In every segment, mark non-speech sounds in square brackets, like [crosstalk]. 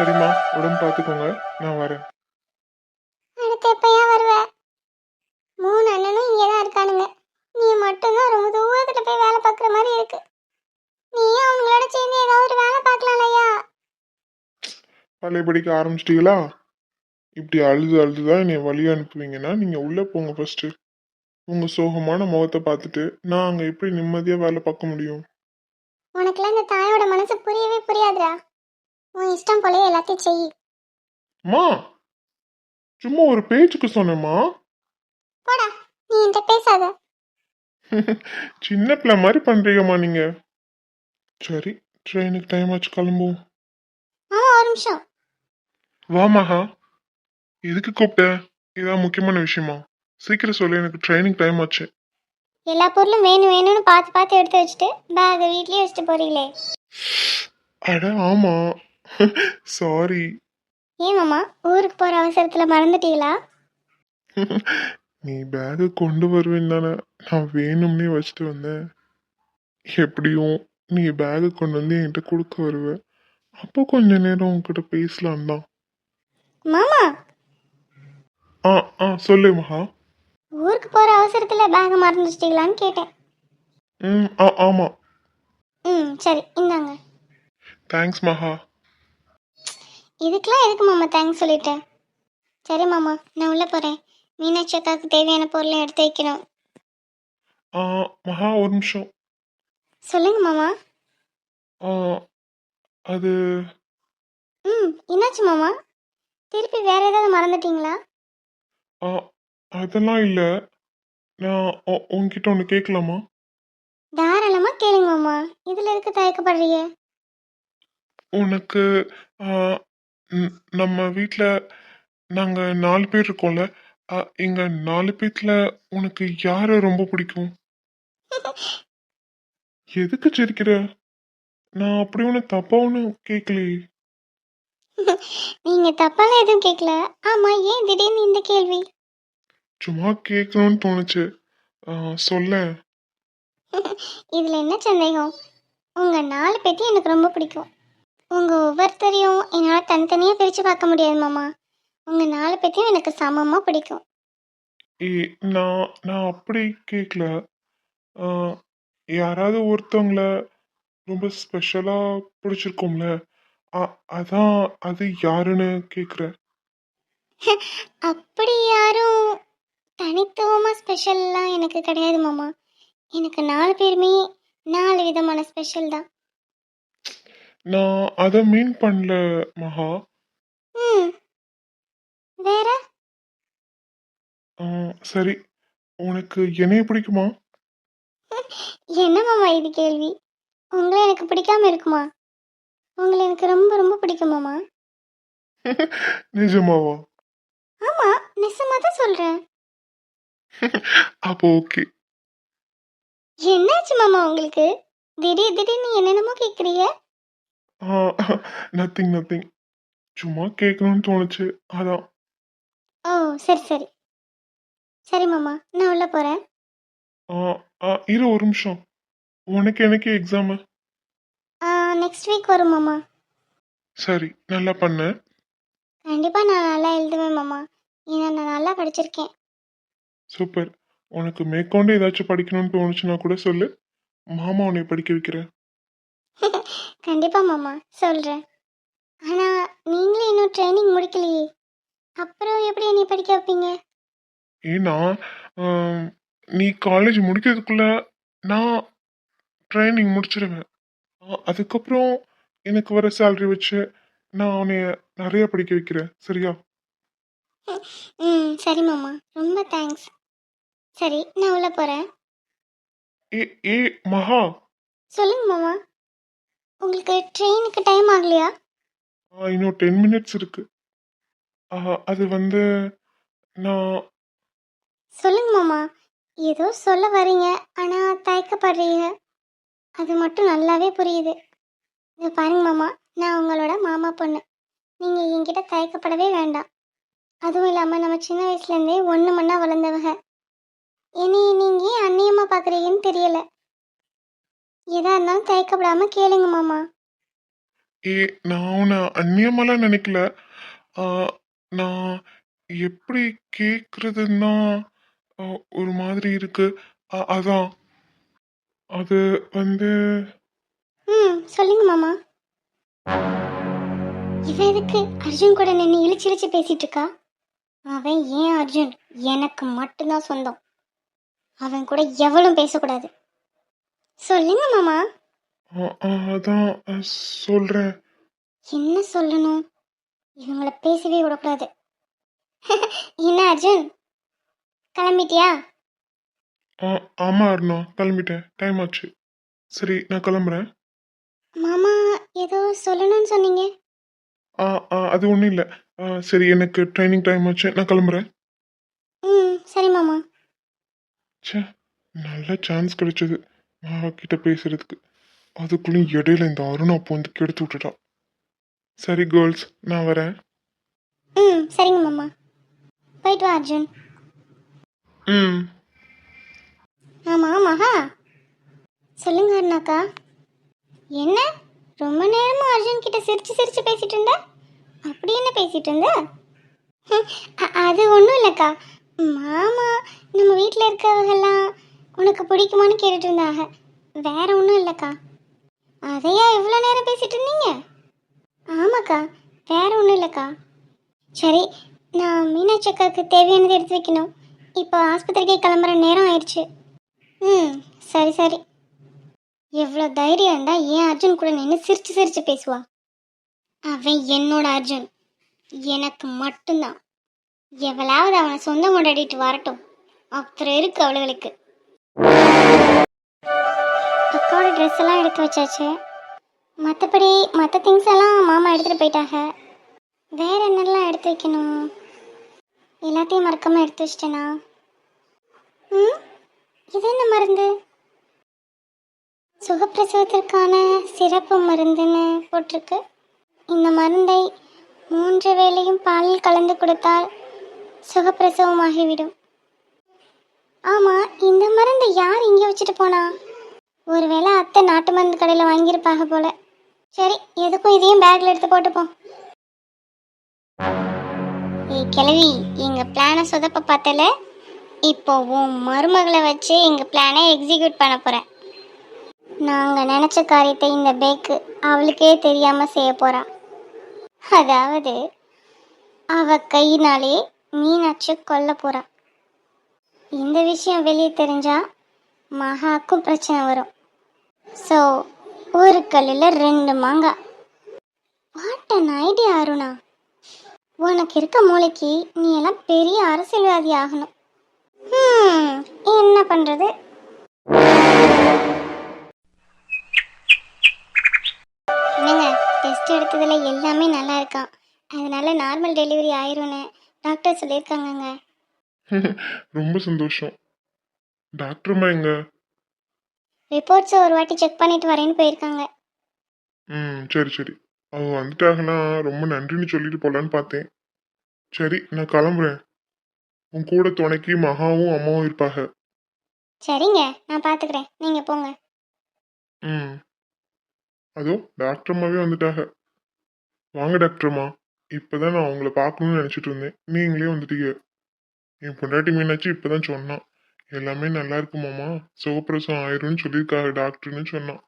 சரிம்மா. உடம்பு பார்த்துக்கோங்க நான் வரேன். அடுத்து எப்பயா வருவ? மூணு அண்ணனும் இங்கே தான் இருக்கானுங்க. நீ மட்டும்தான் ரொம்ப தூரத்தில் போய் வேலை பார்க்குற மாதிரி இருக்கு. நீயும் அவங்களோட சேர்ந்து ஏதாவது ஒரு வேலை பார்க்கலாம்லையா பழைய படிக்க ஆரம்பிச்சிட்டீங்களா? இப்படி அழுது அழுது தான் என்னை வழி அனுப்புவீங்கன்னா நீங்கள் உள்ளே போங்க ஃபர்ஸ்ட்டு உங்கள் சோகமான முகத்தை பார்த்துட்டு நான் அங்கே எப்படி நிம்மதியாக வேலை பார்க்க முடியும்? உனக்குலாம் இந்த தாயோட மனசு புரியவே புரியாதுடா. உன் இஷ்டம் போலயே எல்லாத்தையும் செய். அம்மா சும்மா ஒரு பேச்சுக்கு சொன்னேம்மா. போடா நீ என்கிட்ட பேசாத. [laughs] சின்ன பிள்ளை மாதிரி பண்ணுறீங்கம்மா நீங்கள் சரி ட்ரெயினுக்கு டைம் ஆச்சு கிளம்புவோம். ஆமா ஒரு நிமிஷம். வா மகா. எதுக்கு கூப்பிட்ட? இதான் முக்கியமான விஷயமா. சீக்கிரம் சொல்லு எனக்கு ட்ரைனிங் டைம் ஆச்சு. எல்லா பொருளும் வேணும் வேணும்னு பார்த்து பார்த்து எடுத்து வச்சுட்டு பேக்கை வீட்லயே வச்சுட்டு போறீங்களே. அட ஆமா. சாரி ஏன் மாமா ஊருக்கு போற அவசரத்துல மறந்துட்டீங்களா? நீ பேகு கொண்டு வருவேன்னு தானே. நான் வேணும்னே வச்சுட்டு வந்தேன். எப்படியும் நீ பேகு கொண்டு வந்து என்கிட்ட கொடுக்க வருவ. அப்போ கொஞ்ச நேரம் உன்கிட்ட பேசலாம் தான். மாமா! ஆ ஆ சொல்லு மகா. ஊருக்கு போற அவசரத்துல பேக்கை மறந்துச்சிட்டீங்களான்னு கேட்டேன். ம் ஆ ஆமாம் ம் சரி இந்தாங்க. தேங்க்ஸ் மகா. இதுக்கெல்லாம் எதுக்கு மாமா தேங்க்ஸ் சொல்லிட்டேன் சரி மாமா நான் உள்ள போறேன். மீனாட்சி அக்காவுக்கு தேவையான பொருளை எடுத்து வைக்கணும். ஆ மகா ஒரு நிமிஷம். சொல்லுங்க மாமா. ஆ அது ம் என்னாச்சு மாமா? திருப்பி வேற ஏதாவது மறந்துட்டீங்களா? ஆ அதெல்லாம் இல்லை. நான் உ- உன்கிட்ட ஒன்று கேட்கலாமா தாராளமா கேளுங்க மாமா. இதுல எதுக்கு தயக்கப்படுறீங்க? உனக்கு ஆ, நம்ம வீட்டில் நாங்கள் நாலு பேர் இருக்கோம்ல. ஆ, எங்க நாலு பேர்த்துல உனக்கு யாரை ரொம்ப பிடிக்கும்? எதுக்கு சிரிக்கிற? நான் அப்படி ஒன்று தப்பா ஒன்றும் கேட்கலையே நீங்க தப்பாலாம் எதுவும் கேட்கல ஆமா ஏன் திடீர்னு இந்த கேள்வி? சும்மா கேட்கணும்னு தோணுச்சு. ஆ, சொல்லேன் இதுல என்ன சந்தேகம்? உங்க நாலு பேத்தையும் எனக்கு ரொம்ப பிடிக்கும். உங்க ஒவ்வொருத்தரையும் என்னால் தனித்தனியா பிரிச்சு பார்க்க முடியாது மாமா. உங்க நாலு பேத்தையும் எனக்கு சமமா பிடிக்கும். ஏ நான் நான் அப்படி கேட்கல யாராவது ஒருத்தவங்கள ரொம்ப ஸ்பெஷலாக பிடிச்சிருக்கோம்ல. அதான் அது யாருன்னு கேட்குறேன் [laughs] அப்படி யாரும் தனித்துவமா ஸ்பெஷல்லாம் எனக்கு கிடையாது மாமா. எனக்கு நாலு பேருமே நாலு விதமான ஸ்பெஷல் தான். நான் அதை மீன் பண்ணல மகா. ம். வேற? சரி. உனக்கு என்னைய பிடிக்குமா? என்ன மாமா இது கேள்வி? உங்களை எனக்கு பிடிக்காம இருக்குமா? உங்களை எனக்கு ரொம்ப ரொம்ப பிடிக்கும் மாமா. நிஜமாவா? ஆமா நிசமா தான் சொல்றேன். அப்போ ஓகே. என்னாச்சு மாமா உங்களுக்கு? திடீர் திடீர்னு என்னென்னமோ கேக்குறீங்க. நத்திங் நத்திங் சும்மா கேட்கணும்னு தோணுச்சு அதான். ஓ சரி சரி. சரி மாமா. நான் உள்ள போறேன். ஆ, ஆ, இரு ஒரு நிமிஷம். உனக்கு எனக்கு எக்ஸாமு நெக்ஸ்ட் வீக் வரும் மாமா. சரி நல்லா பண்ண. கண்டிப்பா நான் நல்லா எழுதுவேன் மாமா. ஏன்னா நான் நல்லா படிச்சிருக்கேன். சூப்பர். உனக்கு மேற்கொண்டு ஏதாச்சும் படிக்கணும்னு தோணுச்சுன்னா கூட சொல்லு. மாமா உன்னை படிக்க வைக்கிறேன். [laughs] கண்டிப்பா மாமா. சொல்றேன். ஆனா நீங்களே இன்னும் ட்ரைனிங் முடிக்கலையே. அப்புறம் எப்படி என்னை படிக்க வைப்பீங்க? ஏன்னா நீ காலேஜ் முடிக்கிறதுக்குள்ள நான் ட்ரைனிங் முடிச்சிடுவேன் அதுக்கப்புறம் எனக்கு வர சேலரி வச்சு நான் உன்னைய நிறைய படிக்க வைக்கிறேன். சரியா? ம் சரி மாமா. ரொம்ப தேங்க்ஸ் சரி நான் உள்ள போறேன். ஏ ஏ மகா. சொல்லுங்க மாமா. உங்களுக்கு ட்ரெயினுக்கு டைம் ஆகலையா? இன்னும் டென் மினிட்ஸ் இருக்கு. அது வந்து நான் சொல்லுங்க மாமா. ஏதோ சொல்ல வரீங்க ஆனா தயக்கப்படுறீங்க. அது மட்டும் நல்லாவே புரியுது. இது பாருங்க மாமா நான் உங்களோட மாமா பொண்ணு. நீங்க என்கிட்ட தயக்கப்படவே வேண்டாம். அதுவும் இல்லாம நம்ம சின்ன வயசுல இருந்தே ஒண்ணு மண்ணா வளர்ந்தவங்க. இனி நீங்க ஏன் அந்நியமா பாக்குறீங்கன்னு தெரியல. எதா இருந்தாலும் தயக்கப்படாம கேளுங்க மாமா. ஏ நான் உன்னை அந்நியமெல்லாம் நினைக்கல. ஆ, நான் எப்படி கேட்குறதுன்னா ஒரு மாதிரி இருக்கு. அதான். அது வந்து ம் சொல்லுங்க மாமா. இவன் எதுக்கு அர்ஜுன் கூட நின்று இழிச்சு இழிச்சு பேசிட்டு இருக்கா அவன் ஏன் அர்ஜுன்? எனக்கு மட்டும்தான் சொந்தம். அவன் கூட எவளும் பேசக்கூடாது. சொல்லுங்க மாமா. அதான் சொல்றேன். என்ன சொல்லணும்? இவங்கள பேசவே விடக்கூடாது. [laughs] என்ன அர்ஜுன்? கிளம்பிட்டியா? ஆமா அருணா. கிளம்பிட்டேன். டைம் ஆச்சு. சரி நான் கிளம்புறேன். மாமா ஏதோ சொல்லணும்னு சொன்னீங்க. ஆ ஆ, அது ஒன்றும் இல்லை. சரி எனக்கு ட்ரைனிங் டைம் ஆச்சு. நான் கிளம்புறேன். ம் சரி மாமா. ச்சே நல்ல சான்ஸ் கிடைச்சது. கிட்ட பேசுறதுக்கு. அதுக்குள்ளேயும் இடையில இந்த அருணா அப்போ வந்து கெடுத்து விட்டுட்டா. சரி கேர்ள்ஸ் நான் வரேன். ம் சரிங்க மாமா. போயிட்டு வா அர்ஜுன். ம். ஆமா மகா. சொல்லுங்க அருணாக்கா. என்ன? ரொம்ப நேரமா அர்ஜுன் கிட்ட சிரிச்சு சிரிச்சு பேசிட்டு இருந்த? அப்படி என்ன பேசிட்டு இருந்த? அது ஒன்றும் இல்லைக்கா. மாமா நம்ம வீட்டில் இருக்கவங்கெல்லாம் உனக்கு பிடிக்குமான்னு கேட்டுட்டு இருந்தாங்க வேற ஒன்றும் இல்லைக்கா. அதையா இவ்வளோ நேரம் பேசிட்டு இருந்தீங்க? ஆமாக்கா வேற ஒன்றும் இல்லைக்கா. சரி நான் மீனாட்சி அக்காவுக்கு தேவையானது எடுத்து வைக்கணும். இப்போ ஆஸ்பத்திரிக்கே கிளம்புற நேரம் ஆயிடுச்சு. ம் சரி சரி. எவ்வளோ தைரியம் இருந்தா ஏன் அர்ஜுன் கூட நின்று சிரிச்சு சிரிச்சு பேசுவா? அவன் என்னோட அர்ஜுன். எனக்கு மட்டும்தான். எவ்வளாவது அவனை சொந்தம் கொண்டாடிட்டு வரட்டும். அப்புறம் இருக்கு அவளுகளுக்கு. அக்காவோட ட்ரெஸ் எல்லாம் எடுத்து வச்சாச்சு. மற்றபடி மற்ற திங்ஸ் எல்லாம் மாமா எடுத்துகிட்டு போயிட்டாங்க. வேற என்னெல்லாம் எடுத்து வைக்கணும்? எல்லாத்தையும் மறக்காம எடுத்து வச்சிட்டேனா? ம்? இது என்ன மருந்து? சுகப்பிரசவத்திற்கான சிறப்பு மருந்துன்னு போட்டிருக்கு. இந்த மருந்தை மூன்று வேளையும் பாலில் கலந்து கொடுத்தால் சுகப்பிரசவமாகிவிடும். ஆமாம் இந்த மருந்தை யார் இங்கே வச்சுட்டு போனா? ஒருவேளை அத்தை நாட்டு மருந்து கடையில் வாங்கியிருப்பாங்க போல. சரி எதுக்கும் இதையும் பேக்கில் எடுத்து போட்டுப்போம். ஏய் கிழவி எங்கள் பிளானை சொதப்ப பார்த்தல இப்போ உன் மருமகளை வச்சு எங்கள் பிளானை எக்ஸிக்யூட் பண்ண போகிறேன் நாங்கள் நினச்ச காரியத்தை இந்த பேக்கு அவளுக்கே தெரியாமல் செய்ய போறா. அதாவது அவ கையினாலே மீனாட்சி கொல்ல போகிறா இந்த விஷயம் வெளியே தெரிஞ்சா மகாக்கும் பிரச்சனை வரும். ஸோ ஊருக்கல்லில் ரெண்டு மாங்காய் வாட் அன் ஐடியா அருணா. உனக்கு இருக்க மூளைக்கு நீ எல்லாம் பெரிய அரசியல்வாதி ஆகணும். Hmm, என்ன பண்ணுறது என்னங்க டெஸ்ட் எடுத்ததில் எல்லாமே நல்லா இருக்கான். அதனால நார்மல் டெலிவரி ஆயிரும்னு டாக்டர் சொல்லியிருக்காங்கங்க. [laughs] ரொம்ப சந்தோஷம். டாக்டர்மா எங்க? ரிப்போர்ட்ஸை ஒரு வாட்டி செக் பண்ணிட்டு வரேன்னு போயிருக்காங்க. ம் சரி சரி. அவங்க வந்துட்டாங்கன்னா ரொம்ப நன்றின்னு சொல்லிட்டு போலான்னு பார்த்தேன். சரி நான் கிளம்புறேன். உன் கூட துணைக்கு மகாவும் அம்மாவும் இருப்பாங்க. சரிங்க நான் பார்த்துக்கிறேன். நீங்கள் போங்க. ம். அதோ டாக்டர் அம்மாவே வந்துட்டாங்க. வாங்க டாக்டர் அம்மா. இப்போதான் நான் உங்களை பார்க்கணும்னு நினச்சிட்டு இருந்தேன். நீங்களே வந்துட்டீங்க. என் பொண்டாட்டி மீனாச்சு இப்போதான் சொன்னான். எல்லாமே நல்லா இருக்குமாம்மா சுகப்பிரசவம் ஆயிரும்னு சொல்லியிருக்காங்க டாக்டர்னு சொன்னான்.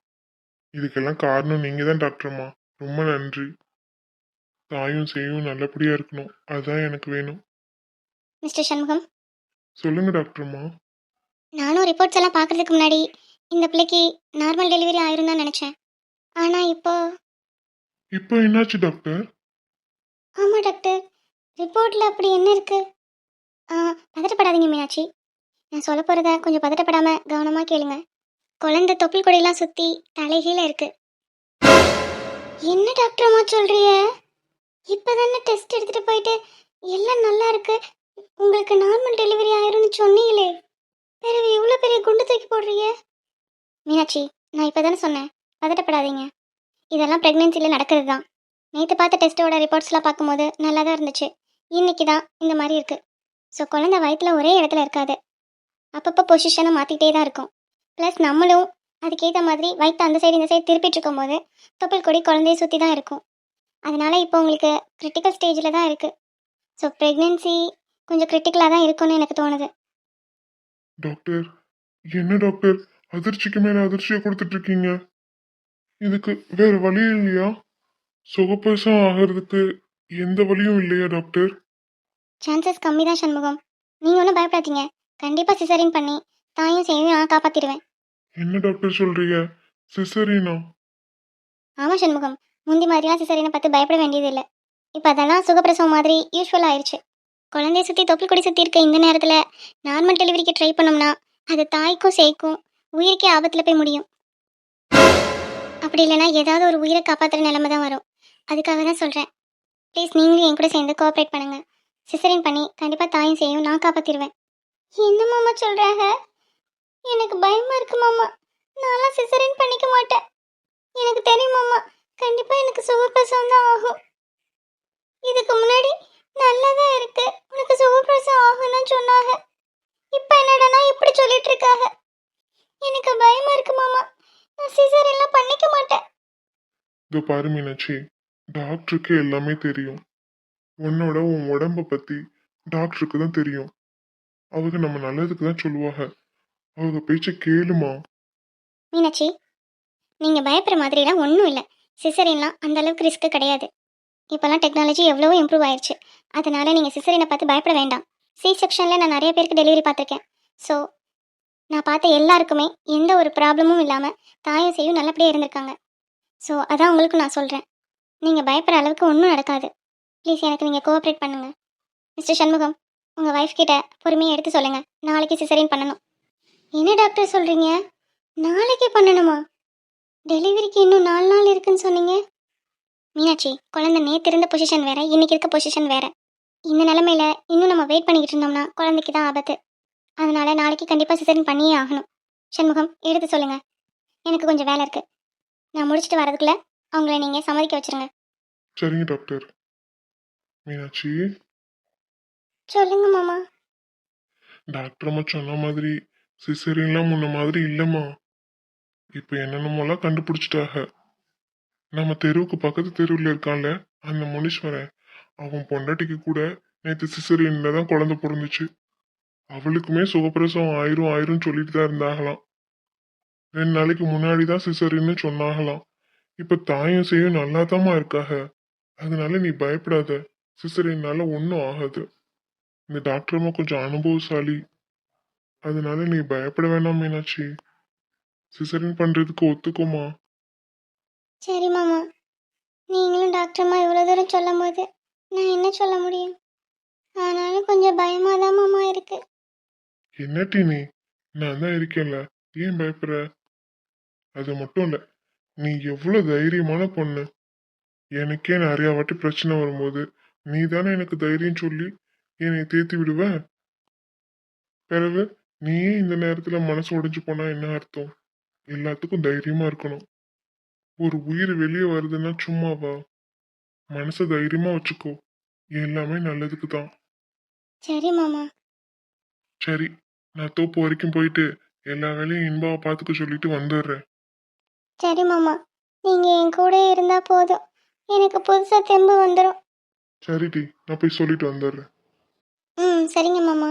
இதுக்கெல்லாம் காரணம் நீங்கள் தான் டாக்டர் அம்மா ரொம்ப நன்றி. தாயும் செய்யும் நல்லபடியாக இருக்கணும். அதுதான் எனக்கு வேணும். மிஸ்டர் சண்முகம்? சொல்லுங்க டாக்டர் அம்மா நானும் ரிப்போர்ட்ஸ் எல்லாம் பார்க்கறதுக்கு முன்னாடி இந்த பிள்ளைக்கு நார்மல் டெலிவரி ஆயிரும் தான் நினச்சேன். ஆனால் இப்போ இப்போ என்னாச்சு டாக்டர்? ஆமாம் டாக்டர். ரிப்போர்ட்டில் அப்படி என்ன இருக்கு? ஆ பதட்டப்படாதீங்க மீனாட்சி. நான் சொல்ல போகிறத கொஞ்சம் பதட்டப்படாமல் கவனமாக கேளுங்க. குழந்தை தொப்பில் கொடியெல்லாம் சுற்றி தலைகீழ இருக்கு. என்ன டாக்டர் அம்மா சொல்கிறிய இப்போ தானே டெஸ்ட் எடுத்துகிட்டு போயிட்டு எல்லாம் நல்லா இருக்கு. உங்களுக்கு நார்மல் டெலிவரி ஆயிரும்னு சொன்னீங்களே. பிறகு இவ்வளோ பெரிய குண்டு தூக்கி போடுறீங்க. மீனாட்சி நான் இப்போ தானே சொன்னேன். பதட்டப்படாதீங்க. இதெல்லாம் ப்ரெக்னென்சியில் நடக்கிறது தான் நேற்று பார்த்த டெஸ்ட்டோட ரிப்போர்ட்ஸ்லாம் பார்க்கும்போது நல்லா தான் இருந்துச்சு. இன்னைக்கு தான் இந்த மாதிரி இருக்குது ஸோ குழந்தை வயிற்றுல ஒரே இடத்துல இருக்காது. அப்பப்போ பொசிஷனை மாற்றிக்கிட்டே தான் இருக்கும். ப்ளஸ் நம்மளும் அதுக்கேற்ற மாதிரி வயிற்று அந்த சைடு இந்த சைடு திருப்பிட்டு இருக்கும்போது தொப்புள் கொடி குழந்தைய சுற்றி தான் இருக்கும். அதனால் இப்போ உங்களுக்கு கிரிட்டிக்கல் ஸ்டேஜில் தான் இருக்குது ஸோ ப்ரெக்னென்சி கொஞ்சம் கிரிட்டிக்கலாக தான் இருக்கும்னு எனக்கு தோணுது. டாக்டர் என்ன டாக்டர் அதிர்ச்சிக்கு மேலே அதிர்ச்சியை கொடுத்துட்ருக்கீங்க இதுக்கு வேறு வழி இல்லையா? சுகப்பிரசம் ஆகிறதுக்கு எந்த வழியும் இல்லையா டாக்டர் சான்சஸ் கம்மி தான் சண்முகம். நீங்கள் ஒன்றும் பயப்படாதீங்க. கண்டிப்பாக சிசரின் பண்ணி தாயும் செய்யும் நான் காப்பாற்றிடுவேன் என்ன டாக்டர் சொல்றீங்க? சிசரினா ஆமாம் சண்முகம். முந்தி மாதிரிலாம் சிசரினை பார்த்து பயப்பட வேண்டியதில்லை. இப்போ அதெல்லாம் சுகப்பிரசவம் மாதிரி யூஸ்வல் ஆயிடுச்சு குழந்தைய சுற்றி தொப்புள் கொடி சுற்றி இருக்க இந்த நேரத்தில் நார்மல் டெலிவரிக்கு ட்ரை பண்ணோம்னா அது தாய்க்கும் சேய்க்கும் உயிருக்கே ஆபத்தில் போய் முடியும். அப்படி இல்லைன்னா ஏதாவது ஒரு உயிரை காப்பாற்றுற நிலைமை தான் வரும். அதுக்காக தான் சொல்கிறேன் ப்ளீஸ் நீங்களும் என் கூட சேர்ந்து கோஆப்ரேட் பண்ணுங்க. சிசரின் பண்ணி கண்டிப்பாக தாயும் செய்யும் நான் காப்பாற்றிடுவேன் என்ன மாமா சொல்கிறாங்க எனக்கு பயமாக இருக்கு மாமா. நான்லாம் சிசரின் பண்ணிக்க மாட்டேன். எனக்கு தெரியும் மாமா. கண்டிப்பா எனக்கு சுகப்பிரசவம் தான் ஆகும். இதுக்கு முன்னாடி நல்லா தான் இருக்கு. உனக்கு சுகப்பிரசவம் ஆகும்னு சொன்னாங்க இப்போ என்னடனா இப்படி சொல்லிட்டு இருக்காங்க எனக்கு பயமா இருக்கு மாமா. நான் சிசர் எல்லாம் பண்ணிக்க மாட்டேன். இதோ பாரு மீனாட்சி. டாக்டருக்கு எல்லாமே தெரியும். உன்னோட உன் உடம்ப பத்தி டாக்டருக்கு தான் தெரியும். அவங்க நம்ம நல்லதுக்கு தான் சொல்லுவாங்க. அவங்க பேச்ச கேளுமா? மீனாட்சி நீங்க பயப்படுற மாதிரிலாம் ஒன்றும் இல்லை. சிசரின்லாம் அந்த அளவுக்கு ரிஸ்க் கிடையாது. இப்போல்லாம் டெக்னாலஜி எவ்வளவோ இம்ப்ரூவ் ஆயிடுச்சு அதனால நீங்கள் சிசரினை பார்த்து பயப்பட வேண்டாம். சி செக்ஷனில் நான் நிறைய பேருக்கு டெலிவரி பார்த்துருக்கேன். ஸோ நான் பார்த்த எல்லாருக்குமே எந்த ஒரு ப்ராப்ளமும் இல்லாமல் தாயும் செய்யும் நல்லபடியாக இருந்திருக்காங்க. ஸோ அதான் உங்களுக்கு நான் சொல்கிறேன் நீங்கள் பயப்படுற அளவுக்கு ஒன்றும் நடக்காது. ப்ளீஸ் எனக்கு நீங்கள் கோஆப்ரேட் பண்ணுங்கள் மிஸ்டர் சண்முகம் உங்கள் ஒய்ஃப் கிட்ட பொறுமையாக எடுத்து சொல்லுங்கள் நாளைக்கு சிசரின் பண்ணணும். என்ன டாக்டர் சொல்கிறீங்க நாளைக்கே பண்ணணுமா? டெலிவரிக்கு இன்னும் நாலு நாள் இருக்குன்னு சொன்னீங்க. மீனாட்சி குழந்தை நேற்று இருந்த பொசிஷன் வேற இன்னைக்கு இருக்க பொசிஷன் வேற. இந்த நிலமையில இன்னும் நம்ம வெயிட் பண்ணிக்கிட்டு இருந்தோம்னா குழந்தைக்கு தான் ஆபத்து. அதனால நாளைக்கு கண்டிப்பாக சிசரின் பண்ணியே ஆகணும். சண்முகம் எடுத்து சொல்லுங்க. எனக்கு கொஞ்சம் வேலை இருக்கு. நான் முடிச்சுட்டு வரதுக்குள்ள அவங்கள நீங்கள் சம்மதிக்க வச்சிருங்க. சரிங்க டாக்டர் மீனாட்சி? சொல்லுங்க மாமா. டாக்டர் அம்மா சொன்ன மாதிரி சிசரின்லாம் முன்ன மாதிரி இல்லைம்மா. இப்போ என்னென்னமோலாம் கண்டுபிடிச்சிட்டாக நம்ம தெருவுக்கு பக்கத்து தெருவில் இருக்கான்ல அந்த முனீஸ்வரன் அவன் பொண்டாட்டிக்கு கூட நேற்று சிசரியன்ல தான் குழந்தை பிறந்துச்சு. அவளுக்குமே சுகப்பிரசவம் ஆயிரும் ஆயிரும் சொல்லிட்டு தான் இருந்தாகலாம் ரெண்டு நாளைக்கு முன்னாடி தான் சிசரின்னு சொன்னாகலாம் இப்ப தாயும் செய்யும் நல்லா இருக்காக. அதனால நீ பயப்படாத. சிசரியனால ஒன்றும் ஆகாது. இந்த டாக்டர்மா கொஞ்சம் அனுபவசாலி. அதனால நீ பயப்பட வேண்டாம் மீனாட்சி. சிசரின் பண்றதுக்கு ஒத்துக்குமா? சரி மாமா. நீங்களும் டாக்டர்மா இவ்வளோ தூரம் சொல்லும் போது நான் என்ன சொல்ல முடியும்? ஆனாலும் கொஞ்சம் பயமாக தான் மாமா இருக்கு. என்னட்டி நீ? நான் தான் இருக்கேன்ல. ஏன் பயப்படுற? அது மட்டும் இல்ல. நீ எவ்வளவு தைரியமான பொண்ணு. எனக்கே நிறைய வாட்டி பிரச்சனை வரும்போது நீ தானே எனக்கு தைரியம் சொல்லி என்னை தேத்தி விடுவ? பிறகு நீயே இந்த நேரத்துல மனசு உடைஞ்சு போனா என்ன அர்த்தம்? எல்லாத்துக்கும் தைரியமா இருக்கணும். ஒரு உயிர் வெளியே வருதுன்னா சும்மாவா? மனசை தைரியமா வச்சுக்கோ. எல்லாமே நல்லதுக்கு தான். சரி மாமா. சரி நான் தோப்பு வரைக்கும் போயிட்டு எல்லா வேலையும் இன்பாவை பார்த்துக்க சொல்லிட்டு வந்துடுறேன். சரி மாமா. நீங்கள் என் கூட இருந்தால் போதும். எனக்கு புதுசாக தெம்பு வந்துடும் சரிடி நான் போய் சொல்லிட்டு வந்துடுறேன். ம் சரிங்க மாமா.